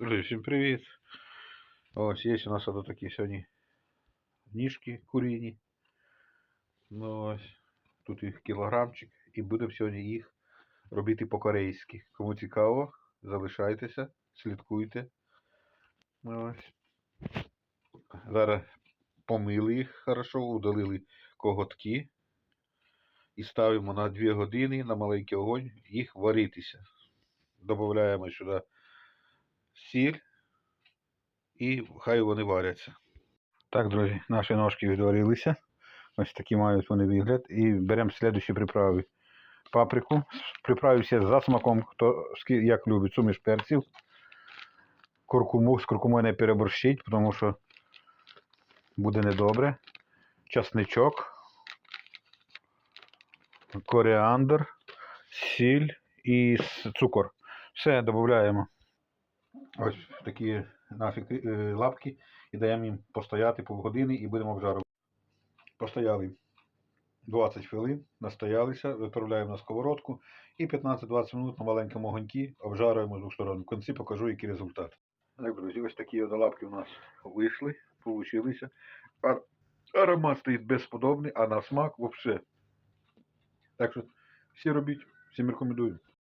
Друзі, всім привіт. Ось є у нас тут такі сьогодні ніжки куріні. Ну ось. Тут їх кілограмчик. І будемо сьогодні їх робити по-корейськи. Кому цікаво, залишайтеся, слідкуйте. Ну, Ось. Зараз помили їх хорошо, удалили коготки. І ставимо на 2 години на маленький огонь їх варитися. Добавляємо сюди сіль і хай вони варяться. Так, друзі, наші ножки відварилися. Ось такі мають вони вигляд. І беремо слідчі приправи. Паприку. Приправи всі за смаком, хто як любить, суміш перців. Куркуму. З куркумою не переборщить, тому що буде недобре. Часничок. Коріандр, сіль і цукор. Все додаємо. Ось такі наші е, лапки і даємо їм постояти півгодини і будемо обжарувати. Постояли 20 хвилин, настоялися, виправляємо на сковородку і 15-20 минут на маленькому огонькі обжарюємо з двох сторон. В кінці покажу, який результат. Так, друзі, ось такі лапки у нас вийшли, получилися. Аромат стоїть безподобний, а на смак взагалі. Так що всі робіть, всім рекомендую.